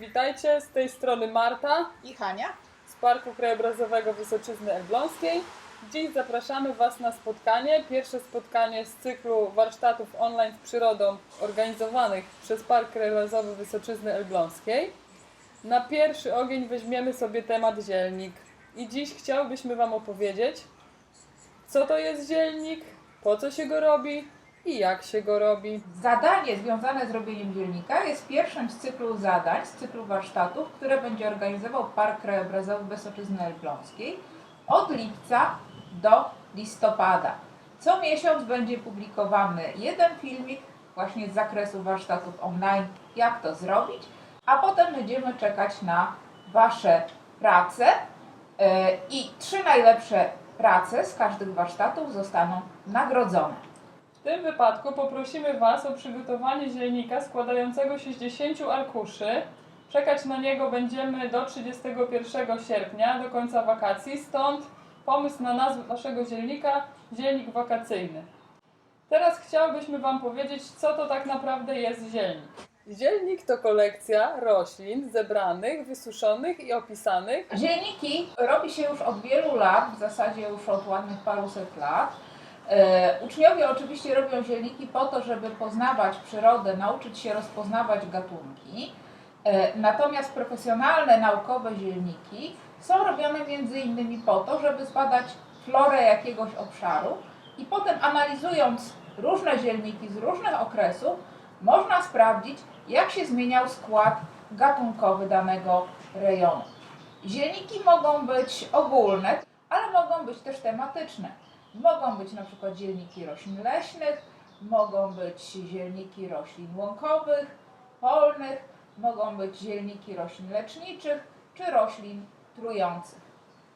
Witajcie, z tej strony Marta i Hania. z Parku Krajobrazowego Wysoczyzny Elbląskiej. Dziś zapraszamy Was na spotkanie, pierwsze spotkanie z cyklu warsztatów online z przyrodą organizowanych przez Park Krajobrazowy Wysoczyzny Elbląskiej. Na pierwszy ogień weźmiemy sobie temat zielnik. I dziś chciałbyśmy Wam opowiedzieć, co to jest zielnik, po co się go robi i jak się go robi. Zadanie związane z robieniem dzielnika jest pierwszym z cyklu zadań, z cyklu warsztatów, które będzie organizował Park Krajobrazowy Wysoczyzny Elbląskiej od lipca do listopada. Co miesiąc będzie publikowany jeden filmik właśnie z zakresu warsztatów online, jak to zrobić, a potem będziemy czekać na Wasze prace yy, i trzy najlepsze prace z każdych warsztatów zostaną nagrodzone. W tym wypadku poprosimy Was o przygotowanie zielnika składającego się z 10 arkuszy. Czekać na niego będziemy do 31 sierpnia, do końca wakacji, stąd pomysł na nazwę naszego zielnika zielnik wakacyjny. Teraz chciałbyśmy Wam powiedzieć, co to tak naprawdę jest zielnik. Zielnik to kolekcja roślin zebranych, wysuszonych i opisanych Zielniki robi się już od wielu lat, w zasadzie już od ładnych paruset lat. E, uczniowie oczywiście robią zielniki po to, żeby poznawać przyrodę, nauczyć się rozpoznawać gatunki. E, natomiast profesjonalne, naukowe zielniki są robione między innymi po to, żeby zbadać florę jakiegoś obszaru i potem analizując różne zielniki z różnych okresów, można sprawdzić, jak się zmieniał skład gatunkowy danego rejonu. Zielniki mogą być ogólne, ale mogą być też tematyczne. Mogą być na przykład zielniki roślin leśnych, mogą być zielniki roślin łąkowych, polnych, mogą być zielniki roślin leczniczych czy roślin trujących.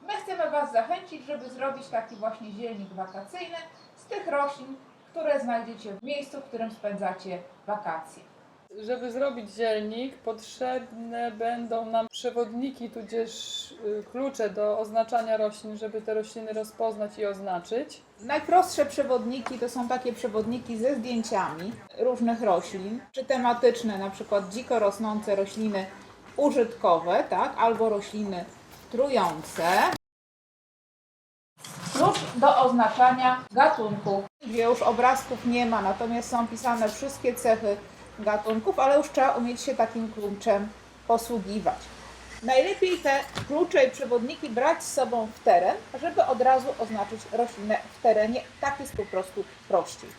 My chcemy Was zachęcić, żeby zrobić taki właśnie zielnik wakacyjny z tych roślin, które znajdziecie w miejscu, w którym spędzacie wakacje. Żeby zrobić zielnik, potrzebne będą nam przewodniki, tudzież y, klucze do oznaczania roślin, żeby te rośliny rozpoznać i oznaczyć. Najprostsze przewodniki to są takie przewodniki ze zdjęciami różnych roślin, czy tematyczne, na przykład dziko rosnące rośliny użytkowe, tak, albo rośliny trujące. Klucz do oznaczania gatunków, gdzie już obrazków nie ma, natomiast są pisane wszystkie cechy gatunków, ale już trzeba umieć się takim kluczem posługiwać. Najlepiej te klucze i przewodniki brać z sobą w teren, żeby od razu oznaczyć roślinę w terenie. Tak jest po prostu prościej.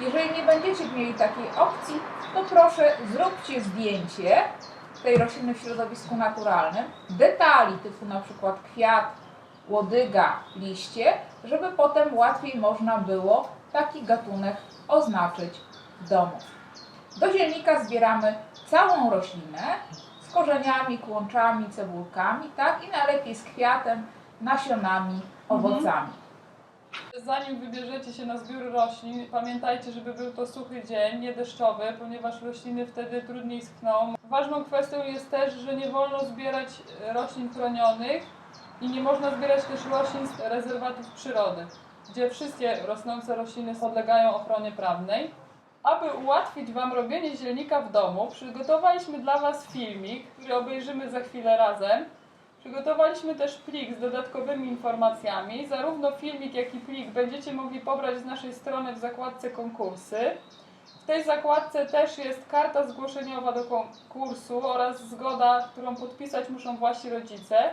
Jeżeli nie będziecie mieli takiej opcji, to proszę zróbcie zdjęcie tej rośliny w środowisku naturalnym, detali typu na przykład kwiat, łodyga, liście, żeby potem łatwiej można było taki gatunek oznaczyć w domu. Do zielnika zbieramy całą roślinę z korzeniami, kłączami, cebulkami, tak? I najlepiej z kwiatem, nasionami, owocami. Zanim wybierzecie się na zbiór roślin, pamiętajcie, żeby był to suchy dzień, nie deszczowy, ponieważ rośliny wtedy trudniej schną. Ważną kwestią jest też, że nie wolno zbierać e, roślin chronionych i nie można zbierać też roślin z rezerwatów przyrody, gdzie wszystkie rosnące rośliny podlegają ochronie prawnej. Aby ułatwić Wam robienie zielnika w domu, przygotowaliśmy dla Was filmik, który obejrzymy za chwilę razem. Przygotowaliśmy też plik z dodatkowymi informacjami. Zarówno filmik, jak i plik będziecie mogli pobrać z naszej strony w zakładce konkursy. W tej zakładce też jest karta zgłoszeniowa do konkursu oraz zgoda, którą podpisać muszą Wasi rodzice.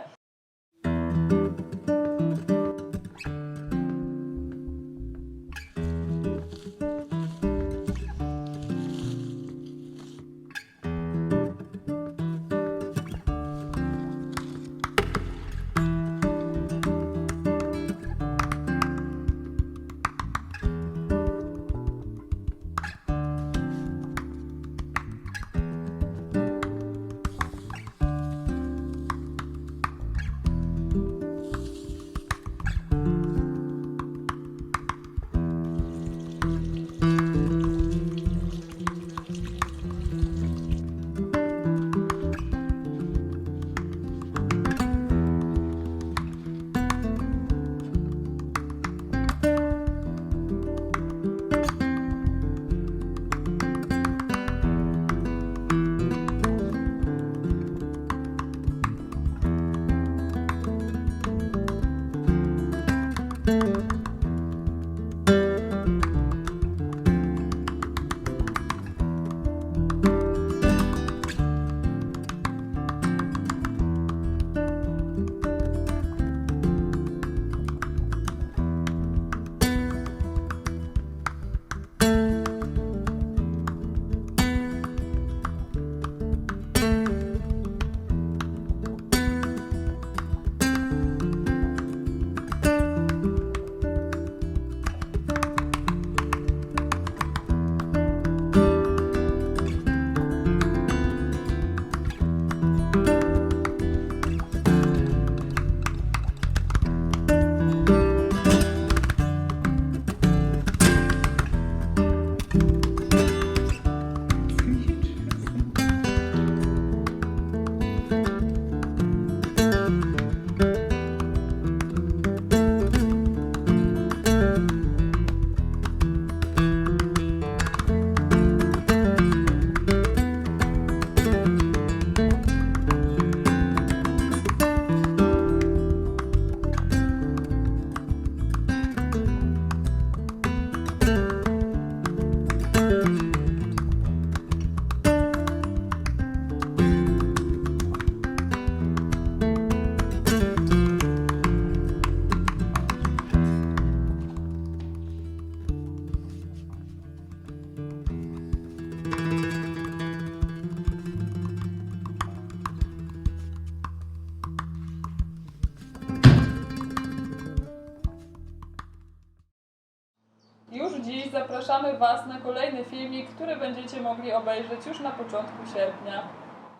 Już dziś zapraszamy Was na kolejny filmik, który będziecie mogli obejrzeć już na początku sierpnia.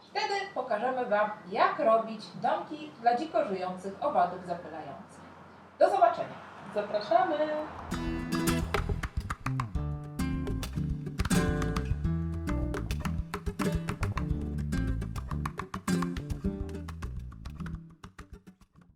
Wtedy pokażemy Wam, jak robić domki dla dziko żyjących owadów zapylających. Do zobaczenia! Zapraszamy!